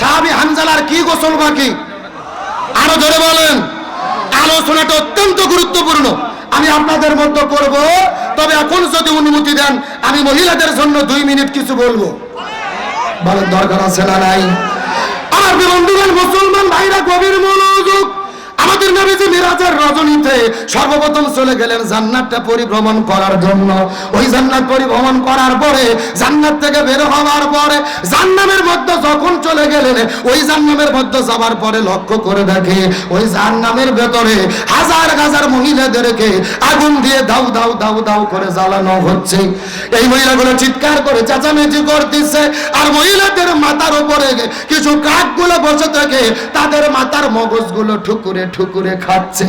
সাহাবি হানজালার কি গোসল বাকি? আরও ধরে বলেন। আলোচনাটা অত্যন্ত গুরুত্বপূর্ণ। আমি আপনাদের মতো করব, তবে এখন যদি অনুমতি দেন, আমি মহিলাদের জন্য দুই মিনিট কিছু বলব। বলেন, দরকার আছে না নাই? আমার বন্ধুগণ, মুসলমান ভাইরা, গভীর মনোযোগ আমাদের নবীজি মিরাজের রজনীতে সর্বপ্রথম চলে গেলেন জান্নাতটা পরিভ্রমণ করার জন্য। ওই জান্নাত পরিভ্রমণ করার পরে, জান্নাত থেকে বের হওয়ার পরে, জান্নামের মধ্যে যখন চলে গেলেন, ওই জান্নামের মধ্যে যাবার পরে লক্ষ্য করে দেখে, ওই জান্নামের ভেতরে হাজার হাজার মহিলাদেরকে আগুন দিয়ে দাউ দাউ দাউ দাউ করে জ্বালানো হচ্ছে। এই মহিলাগুলো চিৎকার করে চেঁচামেচি করতেছে, আর মহিলাদের মাথার উপরে কিছু কাকগুলো বসে থাকে, তাদের মাথার মগজগুলো ঠুকুরে ঠুকুরে খাচ্ছে।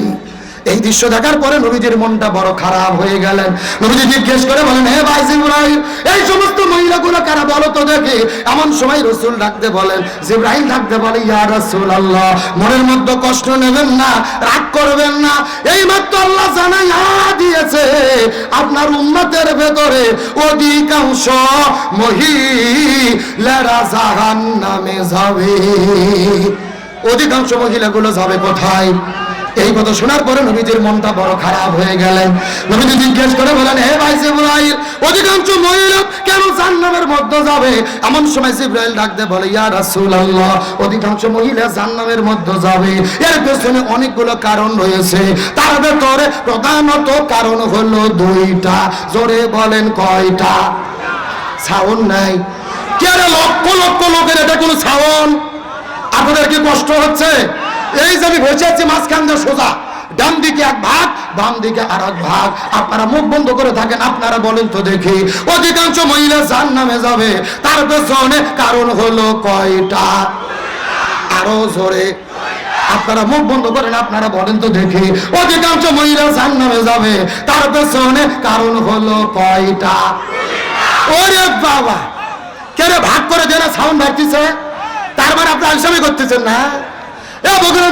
এই দৃশ্য দেখার পরে নবীজির মনটা বড় খারাপ হয়ে গেলেন। নবীজি জিজ্ঞেস করে বলেন, হে ভাই জিব্রাহিম এই সমস্ত মহিলাগুলো কারা বলো তো দেখে? এমন সময় রসুল ডাকতে বলেন, জিব্রাহিম ডাকতে বলে, ইয়া রাসূল আল্লাহ মনের মধ্যে কষ্ট নেবেন না, রাগ করবেন না। এই মাত্র আল্লাহ জানাই দিয়েছে। আপনার উম্মতের ভেতরে অধিকাংশ মহিলারা জাহান নামে যাবে। অধিকাংশ মহিলাগুলো যাবে কোথায়? এই কথা শোনার পরে নবীজির মনটা বড় খারাপ হয়ে গেলেন নবীজি জিজ্ঞেস করে বলেন, হে ভাই জিব্রাইল, অধিকাংশ মহিলা কেন জান্নামের মধ্যে যাবে? এমন সময় জিব্রাইল ডাকতে বলে, ইয়া রাসূলুল্লাহ, অধিকাংশ মহিলা জান্নামের মধ্যে যাবে। এর পেছনে অনেকগুলো কারণ রয়েছে। তার ভেতরে প্রধানত কারণ হলো দুইটা। জোরে বলেন কয়টা? সাউন্ড নাই। কে লক্ষ লক্ষ লোকের এটা কোনো সাউন্ড? আপনাদের কি কষ্ট হচ্ছে? এই যে আমি বসে আছি, মাঝখান দিয়ে সোজা। ডান দিকে এক ভাগ, বাম দিকে আর এক ভাগ। আপনারা মুখ বন্ধ করে থাকেন, আপনারা বলেন তো দেখি। অধিকাংশ মহিলা যার নামে যাবে। তার পেছনে কারণ হলো কয়টা? আরও জোরে। আপনারা মুখ বন্ধ করেন, আপনারা বলেন তো দেখি। অধিকাংশ মহিলা যার নামে যাবে। তার পেছনে কারণ হলো কয়টা? ওরে বাবা! কেন ভাগ করে দেন সাউন্ড বাড়তিছে? তার মানে আপনি আলসামি করতেছেন না?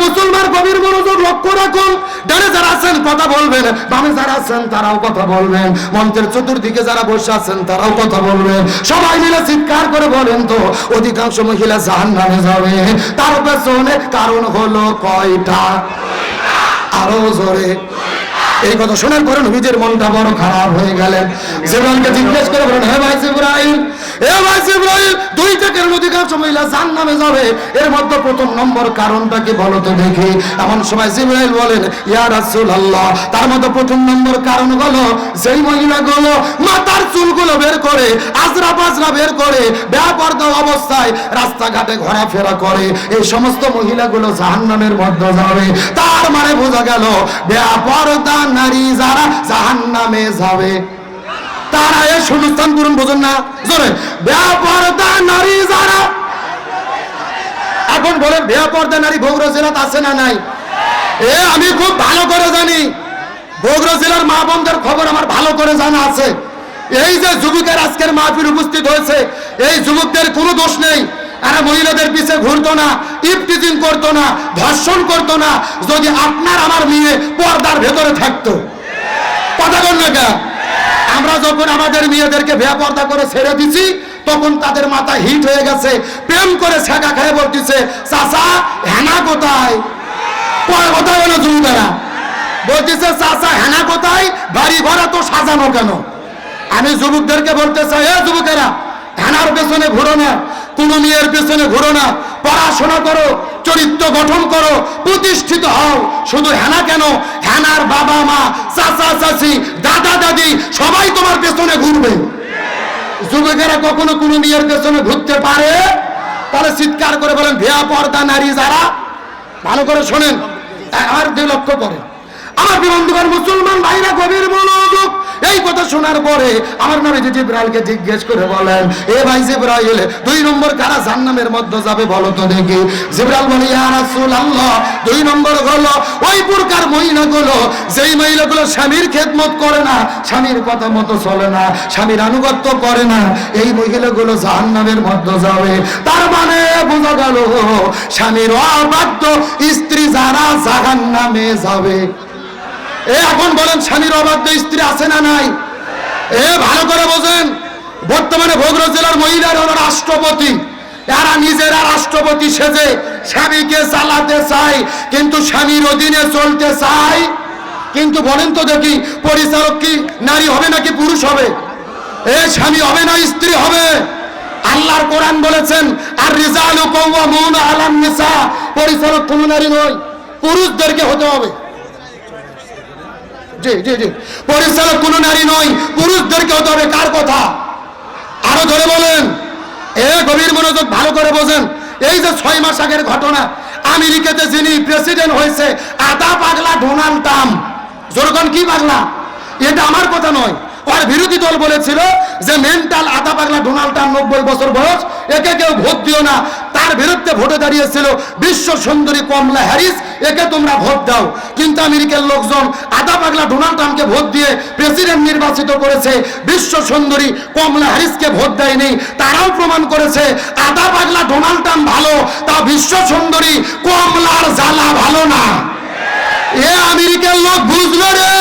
মুসলমান মনোযোগ লক্ষ্য রাখুন। ডানে যারা আছেন, কথা বলবেন। বামে যারা আছেন, তারাও কথা বলবেন। মঞ্চের চতুর্দিকে যারা বসে আছেন, তারাও কথা বলবেন। সবাই মিলে চিৎকার করে বলেন তো, অধিকাংশ মহিলা জাহান নামে যাবে। তার পেছনে কারণ হলো কয়টা? আরও জোরে। এই কথা শোনার পরে নবীজির মনটা বড় খারাপ হয়ে গেলেন জিব্রাইলকে জিজ্ঞেস করে বলেন, হে ভাই জিব্রাইল, হে ভাই জিব্রাইল, দুই থেকে অধিকাংশ মহিলা জান নামে যাবে। এর মধ্যে প্রথম নম্বর কারণটা কি বলো তো দেখি। এমন সময় জিব্রাইল বলেন, ইয়া রাসূলুল্লাহ। তার মধ্যে প্রথম নম্বর কারণ হলো, যেই মহিলাগুলো মাথার চুলগুলো বের করে, আজরা পাজরা বের করে, বেপরদা অবস্থায় রাস্তাঘাটে ঘোরাফেরা করে, এই সমস্ত মহিলাগুলো জাহান্নামের মধ্যে যাবে। তার মানে বোঝা গেল বেপরদা নারী যারা জাহান্নামে যাবে, তারা এ শূন্যস্থান করুন বোঝেন না? জোরে বেপরদা নারী যারা, এখন বলেন বেপরদা নারী বগুড়া জেলাতে আছে না নাই? এ, আমি খুব ভালো করে জানি, বগুড়া জেলার মা বোনদের খবর আমার ভালো করে জানা আছে। এই যে যুবকের আজকের মাহফিল উপস্থিত হয়েছে, এই যুবকদের কোনো দোষ নেই এরা মহিলাদের পিছে ঘুরতো না। ইফটিজিং করতো না, ধর্ষণ করতো না, যদি আপনার আমার মেয়ে পর্দার ভেতরে থাকতো। কথা বল না কেন? আমরা যখন আমাদের মেয়েদেরকে ভেয়া পর্দা করে ছেড়ে দিছি, তখন তাদের মাথা হিট হয়ে গেছে, প্রেম করে ছেঁকা খেয়ে বলতেছে, চাচা, হেনা কোথায়? কোথায় হলো জমিদারা বলতেছে, চাচা, হেনা কোথায়? বাড়ি ঘরে তো সাজানো কেন? আমি যুবকদেরকে বলতে চাই, এ যুবকেরা হেনার পেছনে ঘুরো না কোন মেয়ের পেছনে ঘুরো না। পড়াশোনা করো, চরিত্র গঠন করো, প্রতিষ্ঠিত হও। শুধু হেনা কেন? হেনার বাবা মা, চাচা, চাচি, দাদা, দাদি, সবাই তোমার পেছনে ঘুরবে। যুবকেরা কখনো কোনো মেয়ের পেছনে ঘুরতে পারে? তাহলে চিৎকার করে বলেন, ভেয়া পর্দা, নারী যারা। ভালো করে শোনেন। আর দুই লক্ষ্য করেন আমার বন্ধুগণ, মুসলমান ভাইরা, গভীর মনোযোগ এই কথা শোনার পরে আমার নবী জিব্রাইলকে জিজ্ঞেস করে বলেন, এ ভাই জিব্রাইল, দুই নম্বর কারা জান্নামের মধ্যে যাবে বলো তো দেখি? জিব্রাইল বলে, ইয়া রাসূলুল্লাহ, দুই নম্বর হলো ওই প্রকার মহিলাগুলো, যেই মহিলাগুলো স্বামীর খেদমত করে না, স্বামীর কথা মতো চলে না, স্বামীর আনুগত্য করে না, এই মহিলাগুলো জাহান্নামের মধ্যে যাবে। তার মানে বোঝা গেল, স্বামীর অবাধ্য স্ত্রী যারা জাহান্নামে যাবে। এ এখন বলেন, স্বামীর অবাধ্য স্ত্রী আছে না নাই? এ ভালো করে বোঝেন, বর্তমানে ভোগরা জেলার মহিলার হলো রাষ্ট্রপতি। এরা নিজেরা রাষ্ট্রপতি সেজে স্বামীকে চালাতে চায়, কিন্তু স্বামীর অধীনে চলতে চায়। কিন্তু বলেন তো দেখি, পরিচালক কি নারী হবে নাকি পুরুষ হবে? এ স্বামী হবে না, স্ত্রী হবে? আল্লাহর কোরআন বলেছেন আর রিজালু পরিচালক কোন নারী নয়, পুরুষদেরকে হতে হবে। পরিচালক কোন নারী নয় পুরুষদেরকে হতে হবে কার কথা? আরও ধরে বলেন। এ গভীর মনোযোগ ভালো করে বোঝেন। এই যে ছয় মাস আগের ঘটনা, আমেরিকাতে যিনি প্রেসিডেন্ট হয়েছে আদা পাগলা ডোনাল্ড ট্রাম্প। জোরগন কি পাগলা? এটা আমার কথা নয়। আর বিরোধী দল বলেছিল যে, মেন্টাল আদা পাগলা ডোনাল্ড ট্রাম্প নব্বই বছর বয়স, একে কেউ ভোট দিও না। তার বিরুদ্ধে ভোটে দাঁড়িয়েছিল বিশ্ব সুন্দরী কমলা হ্যারিস, একে তোমরা ভোট দাও। কিন্তু আমেরিকার লোকজন আদা পাগলা ডোনাল্ড ট্রাম্পকে ভোট দিয়ে প্রেসিডেন্ট নির্বাচিত করেছে। বিশ্ব সুন্দরী কমলা হ্যারিসকে ভোট দেয়নি, তারাও প্রমাণ করেছে আদা পাগলা ডোনাল্ড ট্রাম্প ভালো, তা বিশ্ব সুন্দরী কমলার জ্বালা ভালো না। এ আমেরিকার লোক বুঝলো রে!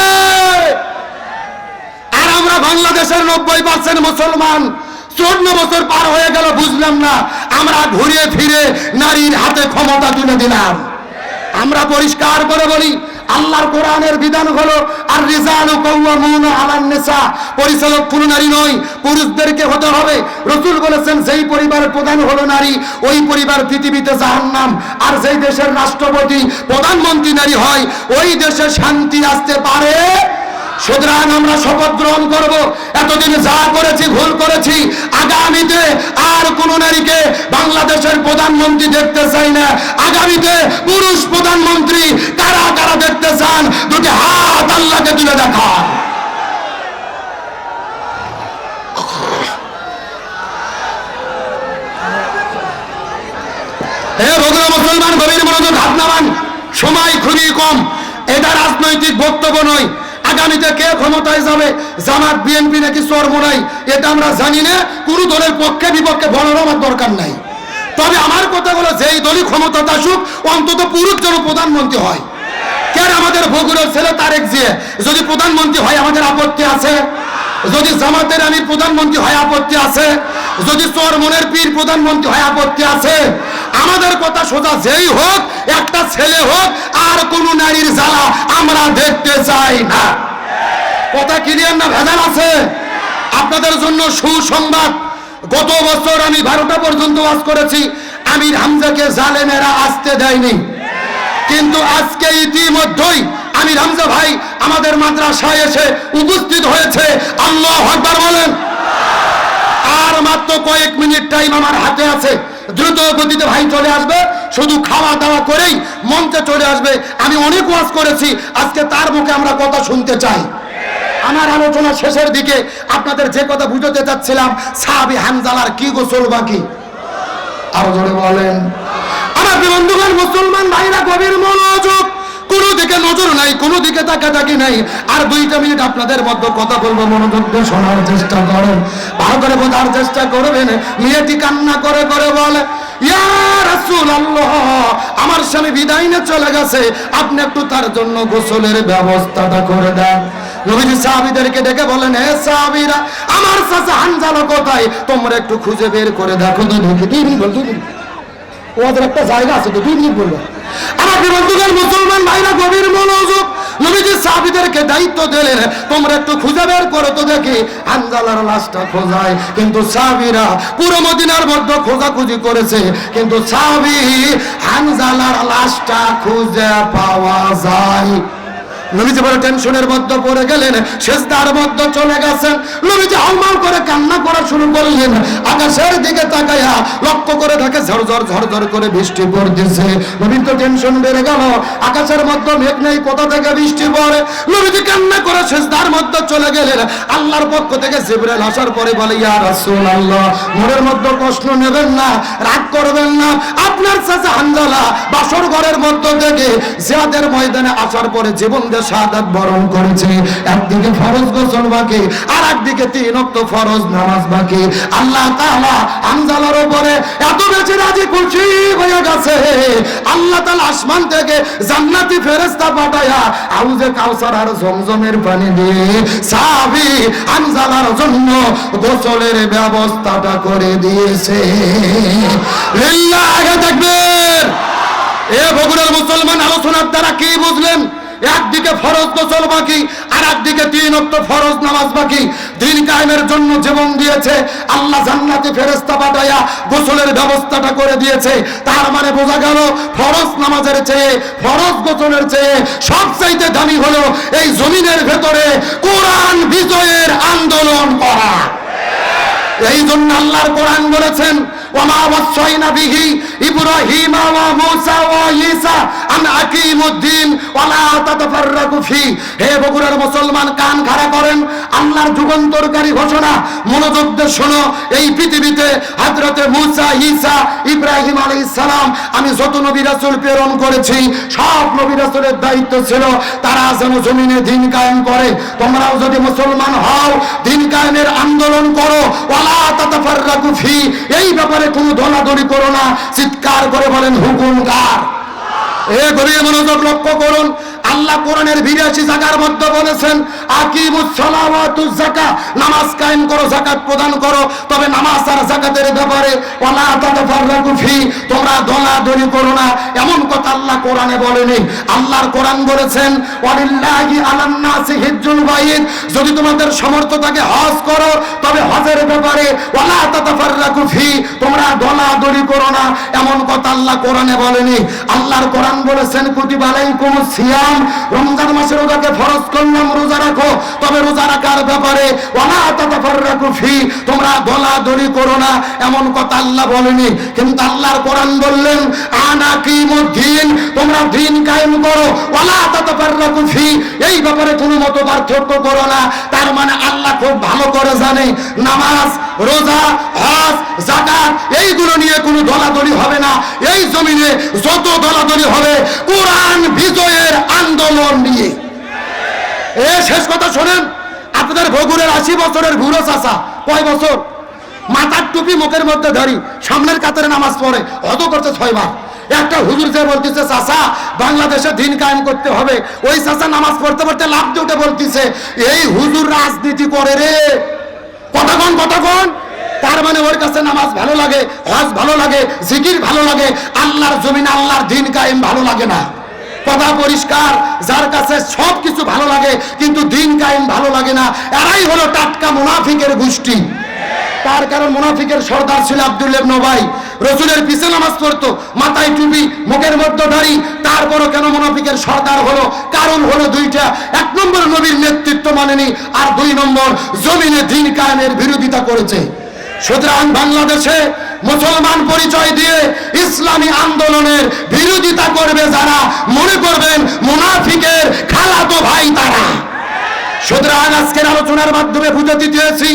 আর আমরা বাংলাদেশের নব্বই পার্সেন্ট মুসলমান চৌন্ন বছর পার হয়ে গেল, বুঝলাম না। আমরা ঘুরে ফিরে নারীর হাতে ক্ষমতা তুলে দিলাম। আমরা পরিষ্কার করে বলি, আল্লাহর কোরআনের বিধান হলো আর রিজাল কওয়ামুনা আলান নিসা। পরিচালক কোন নারী নয়, পুরুষদেরকে হতে হবে। রসুল বলেছেন, যেই পরিবারের প্রধান হলো নারী, ওই পরিবার পৃথিবীতে জাহান্নাম। আর যেই দেশের রাষ্ট্রপতি প্রধানমন্ত্রী নারী হয়, ওই দেশে শান্তি আসতে পারে সুতরাং আমরা শপথ গ্রহণ করব। এতদিন যা করেছি, ভুল করেছি, আগামীতে আর কোন নারীকে বাংলাদেশের প্রধানমন্ত্রী দেখতে চাই না। আগামীতে পুরুষ প্রধানমন্ত্রী কারা কারা দেখতে চান, দুটি হাত আল্লাহকে তুলে ভদ্র মুসলমান, গভীর মনোযোগ হাত নামান। সময় খুবই কম। এটা রাজনৈতিক বক্তব্য নয়। আগামীতে কে ক্ষমতায় যাবে? জামাত, বিএনপি নাকি চর্ম নাই? এটা আমরা জানি না। কোন দলের পক্ষে বিপক্ষে বলার আমার দরকার নাই। তবে আমার কথা হলো যেই দলই ক্ষমতা আসুক, অন্তত পুরুষ যেন প্রধানমন্ত্রী হয়। কেন আমাদের বগুড়ার ছেলে তারেক জিয়ে? যদি প্রধানমন্ত্রী হয়, আমাদের আপত্তি আছে? যদি জামাতের আমি প্রধানমন্ত্রী হয়, আপত্তি আছে? যদি চরমনের পীর প্রধানমন্ত্রী হয়, আপত্তি আছে? আমাদের কথা সোজা যেই হোক, একটা ছেলে হোক, আর কোন নারীর জ্বালা আমরা দেখতে চাই না। কথা ক্লিয়ার না ভেজাল আছে? আপনাদের জন্য সুসংবাদ। গত বছর আমি বারোটা পর্যন্ত ওয়াজ করেছি, আমির হামজাকে জালেমেরা আসতে দেয়নি। কিন্তু আজকে ইতিমধ্যেই আমি রামজা ভাই আমাদের মাদ্রাসায় এসে উপস্থিত হয়েছে। আল্লাহ আকবার বলেন। আর মাত্র কয়েক মিনিট টাইম আমার হাতে আছে। দ্রুত গতিতে ভাই চলে আসবে, শুধু খাওয়া দাওয়া করেই মঞ্চে চলে আসবে। আমি অনেক ওয়াজ করেছি, আজকে তার মুখে আমরা কথা শুনতে চাই। আমার আলোচনা শেষের দিকে আপনাদের যে কথা বুঝতে চাচ্ছিলাম, সাহাবি হানজালার কি গোসল বাকি? আরও জোরে বলেন। আমার বন্ধুগণ, মুসলমান ভাইরা, গভীর মনোযোগ কোনো দিকে নজর নাই কোনো দিকে তাকাতাকি নাই। আর দুইটা মিনিট আপনাদের মধ্যে কথা বলব মনোযোগ দিয়ে শোনার চেষ্টা করেন। ভালো করে বোঝার চেষ্টা করবেন। মেয়েটি কান্না করে করে বলে আমার স্বামী বিদায় নিয়ে চলে গেছে। আপনি একটু তার জন্য গোসলের ব্যবস্থাটা করে দেন। নবীজি সাহাবীদেরকে ডেকে বলেন হে সাহাবীরা আমার চাচা হানজালা কোথায়? তোমরা একটু খুঁজে বের করে দেখো দুই মিনিট বল, দুই মিনিট। ওদের একটা জায়গা আছে তো দুই মিনিট বলব দায়িত্ব দিলেন, তোমরা একটু খুঁজে বের করো তো দেখি, হানজালার লাশটা খোঁজায়। কিন্তু সাহাবীরা পুরো মদিনার মধ্যে খোঁজাখুঁজি করেছে, কিন্তু সাহাবী হানজালার লাশটা খুঁজে পাওয়া যায়। নবীজি বড় টেনশনের মধ্যে পড়ে গেলেন শেষদার মধ্যে চলে গেছেন। নবীজি হাউমাউ করে কান্না করা শুরু করলেন। আকাশের দিকে তাকায়া লক্ষ্য করে থাকে ঝরঝর ঝরঝর করে বৃষ্টি পড়তেছে। নবীর তো টেনশন বেড়ে গেল। আকাশের মধ্যে মেঘ নেই, কোথা থেকে বৃষ্টি পড়ে? নবীজি কান্না করে শেষদার মধ্যে চলে গেলেন। আল্লাহর পক্ষ থেকে জিবরাইল আসার পরে বলে, ইয়া রাসূলুল্লাহ মনের মধ্যে কষ্ট নেবেন না, রাগ করবেন না। আপনার চাচা হানজালা বাসর ঘরের মধ্য থেকে জিয়াদের ময়দানে আসার পরে জীবন দিয়ে শাহাদাত বরণ করেছে। একদিকে ফরজ গোসল বাকি আর একদিকে তিন অক্ত ফরজ নামাজ বাকি। আল্লাহ তাআলা উপরে এত বেশি রাজি খুশি হয়ে গেছে। আল্লাহ তাআলা আসমান থেকে জান্নাতি ফেরেশতা পাঠায়া আউজে কাউসার আর জমজমের পানি দিয়ে সাহাবী জন্য গোসলের ব্যবস্থাটা করে দিয়েছে। লিল্লাহ আগে দেখবেন এ বগুড়ার মুসলমান আলোচনার দ্বারা কি বুঝলেন? একদিকে ফরজ গোসল বাকি আর একদিকে তিন অক্ট ফরজ নামাজ বাকি। দিন কায়েমের জন্য জীবন দিয়েছে, আল্লাহ জান্নাতে ফেরেস্তা পাঠায়া গোসলের ব্যবস্থাটা করে দিয়েছে। তার মানে বোঝা গেল, ফরজ নামাজের চেয়ে, ফরজ গোসলের চেয়ে সবচাইতে দামি হলো এই জমিনের ভেতরে কোরআন বিজয়ের আন্দোলন করা। এই জন্য আল্লাহর কোরআন বলেছেন মুসলমান, কান খাড়া করেন। আল্লাহর যুগান্তরকারী ঘোষণা। মনোযোগ শোনো। এই পৃথিবীতে ইব্রাহিম আমি যত নবী রাসূল প্রেরণ করেছি, সব নবী রাসূলের দায়িত্ব ছিল তারা যেন জমিনে দিন কায়েম করে। তোমরাও যদি মুসলমান হও, দিন কায়েমের আন্দোলন করো। ওয়ালা তাতাফাররাকু ফি। এই ব্যাপারে কোনো দলাদলি করো না চিৎকার করে বলেন হুকুম কার এ গভীর মনোযোগ লক্ষ্য করুন আল্লাহ কোরআনের বিরাশি জায়গার মধ্যে বলেছেন নামাজ কায়েম করো, যাকাত প্রদান করো, তবে নামাজ আর যাকাতের ব্যাপারে ফি, তোমরা দলাদলি করো না। এমন কথা আল্লাহ কোরআনে বলেনি। আল্লাহর কোরআন বলেছেন যদি তোমাদের সামর্থ্য থাকে হজ করো, তবে হজের ব্যাপারে ওয়ালা তাতাফাররাকু ফি, তোমরা দলাদলি করো না। এমন কথা আল্লাহ কোরআনে বলেনি। আল্লাহর কোরআন বলেছেন, কুতিবা আলাইকুমুস সিয়াম রমজান মাসে রোজাকে ফরজ করলাম রোজা রাখো। তবে রোজা রাখার ব্যাপারে তোমরা দলাদলি করো না, এমন কথা আল্লাহ বলেনি। কিন্তু আল্লাহর কোরআন বললেন, আনা কিমুদ্দিন, তোমরা দিন কায়েম করো, ওয়ালা তাতাফাররাকু ফি। এই ব্যাপারে কোনো মত পার্থক্য করো না। তার মানে আল্লাহ খুব ভালো করে জানে, নামাজ, রোজা, হজ, যাকাত, এইগুলো নিয়ে কোনো দলাদলি হবে না। এই জমিনে যত দলাদলি হবে, কোরআন বিজয়ের আন্দোলন নিয়ে। এ, শেষ কথা শোনেন। আপনাদের ভগুরের আশি বছরের ঘুরো চাষা কয় বছর? মাথার টুপি মুখের মধ্যে ধরি, সামনের কাতারে নামাজ পড়ে অত করছে ছয়বার একটা হুজুর যে বলতেছে চাষা বাংলাদেশে দিন কায়েম করতে হবে। ওই চাষা নামাজ পড়তে পড়তে লাভ উঠে বলতেছে, এই হুজুর রাজনীতি করে রে। কতক্ষণ কতক্ষণ তার মানে ওর কাছে নামাজ ভালো লাগে, হজ ভালো লাগে, জিকির ভালো লাগে, আল্লাহর জমিন আল্লাহর দিন কায়েম ভালো লাগে না। কথা পরিষ্কার, যার কাছে সব কিছু ভালো লাগে, কিন্তু দিন কায়েম ভালো লাগে না। এরাই হলো টাটকা মুনাফিকের গোষ্ঠী। তার কারণ মুনাফিকের সর্দার ছিল আব্দুল নবাই রসুলের পিছে নামাজ পড়তো, মাথায় টুপি, মুখের মধ্যে দাড়ি, তারপরও কেন মুনাফিকের সর্দার হলো? কারণ হলো দুইটা। এক নম্বর নবীর নেতৃত্ব মানেনি, আর দুই নম্বর জমিনে দিন কায়েমের বিরোধিতা করেছে। সুতরাং বাংলাদেশে মুসলমান পরিচয় দিয়ে ইসলামী আন্দোলনের বিরোধিতা করবে যারা মনে করবেন মুনাফিকের খালাতো ভাই তারা। সুতরাং আজকের আলোচনার মাধ্যমে বুঝাতে চেয়েছি,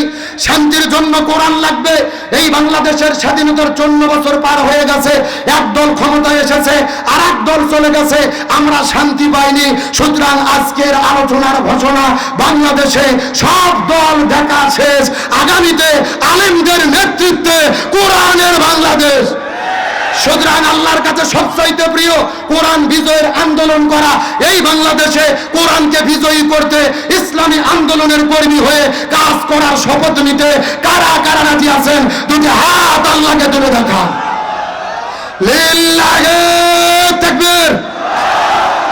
শান্তির জন্য কোরআন লাগবে। এই বাংলাদেশের স্বাধীনতার চন্ন বছর পার হয়ে গেছে এক দল ক্ষমতায় এসেছে আর দল চলে গেছে, আমরা শান্তি পাইনি। সুতরাং আজকের আলোচনার ঘোষণা, বাংলাদেশে সব দল দেখা শেষ। আগামীতে আলেমদের নেতৃত্বে কোরআনের বাংলাদেশ সুতরাং আল্লাহর কাছে সবচাইতে প্রিয় কোরআন বিজয়ের আন্দোলন করা। এই বাংলাদেশে কোরআনকে বিজয়ী করতে ইসলামী আন্দোলনের কর্মী হয়ে কাজ করার শপথ নিতে কারা কারা রাজি আছেন? দুটি হাত আল্লাহকে তুলে দেখা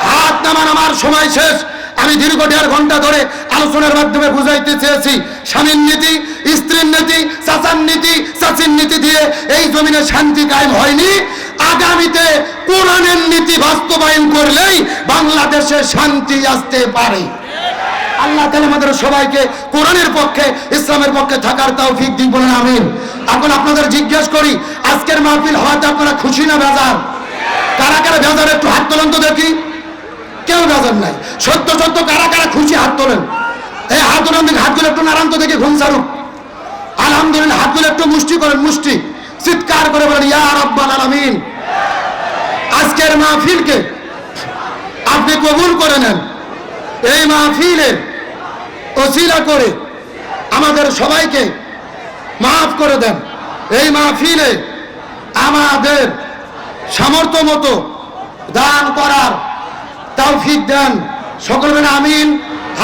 হাত নামান আমার সময় শেষ। আমি দীর্ঘ দেড় ঘণ্টা ধরে আলোচনার মাধ্যমে বুঝাইতে চেয়েছি। স্বামীর নীতি, স্ত্রীর নীতি, চাচার নীতি চাচির নীতি দিয়ে এই জমিনে শান্তি কায়েম হয়নি। আগামীতে কোরআনের নীতি বাস্তবায়ন করলেই বাংলাদেশে শান্তি আসতে পারে। আল্লাহ তালা আমাদের সবাইকে কোরআনের পক্ষে, ইসলামের পক্ষে থাকার তাও ঠিক দিন বলেন, আমিন। এখন আপনাদের জিজ্ঞেস করি, আজকের মাহফিল হওয়াতে আপনারা খুশি না বেজার? কারা কারা বেজার একটু হাত তোলেন তো দেখি। কেউ বেজার নাই। সত্য সত্য কারা কারা খুশি হাত তোলেন? এই হাত তোলেন হাতগুলো একটু নারায়ণ তো দেখি, ঘুম সারুক আলহামদুলিল্লাহ, হাতগুলো একটু মুষ্টি করেন, মুষ্টি। চিৎকার করে বলেন, ইয়া রব্বাল আলামিন। আজকের মাহফিলকে আপনি কবুল করে নেন। এই মাহফিলের অসিলা করে আমাদের সবাইকে মাফ করে দেন। এই মাহফিলে আমাদের সামর্থ্য মতো দান করার তাও তৌফিক দেন। সকল আমিন।